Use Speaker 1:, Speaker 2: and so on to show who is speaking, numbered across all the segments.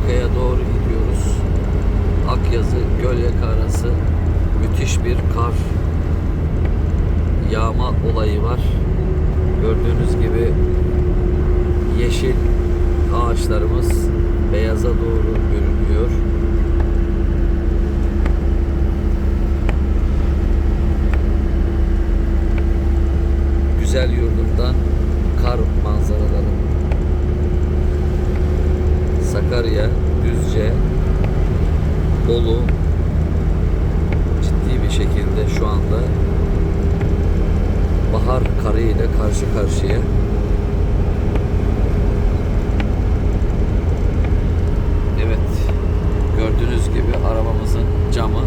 Speaker 1: Gölyaka'ya doğru gidiyoruz. Akyazı, Gölyaka arası müthiş bir kar yağma olayı var. Gördüğünüz gibi yeşil ağaçlarımız beyaza doğru görünüyor. Güzel yurdumdan Düzce, Bolu ciddi bir şekilde şu anda bahar karı ile karşı karşıya. Evet. Gördüğünüz gibi arabamızın camı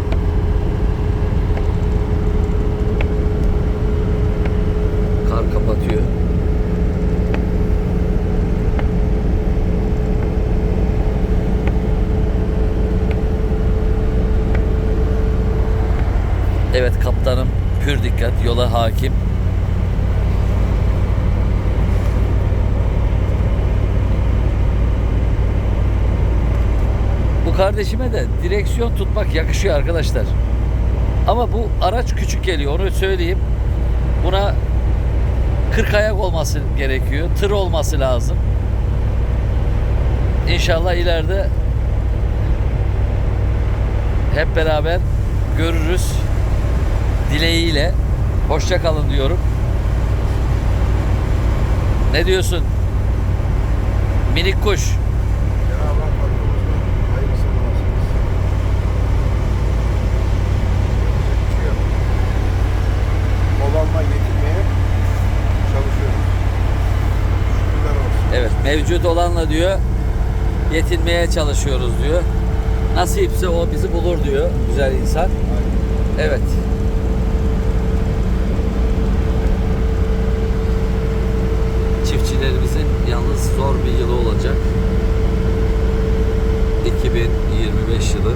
Speaker 1: kar kapatıyor. Evet kaptanım pür dikkat yola hakim. Bu kardeşime de direksiyon tutmak yakışıyor arkadaşlar. Ama bu araç küçük geliyor onu söyleyeyim. Buna 40 ayak olması gerekiyor. Tır olması lazım. İnşallah ileride hep beraber görürüz dileğiyle. Hoşça kalın diyorum. Ne diyorsun? Minik kuş.
Speaker 2: Cenab-ı Hak hakkımızda yok. Olanla yetinmeye çalışıyoruz. Şükürler olsun.
Speaker 1: Evet mevcut olanla diyor yetinmeye çalışıyoruz diyor. Nasipse o bizi bulur diyor güzel insan. Evet. olacak. 2025 yılı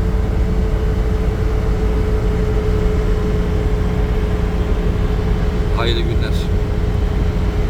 Speaker 1: hayırlı günler.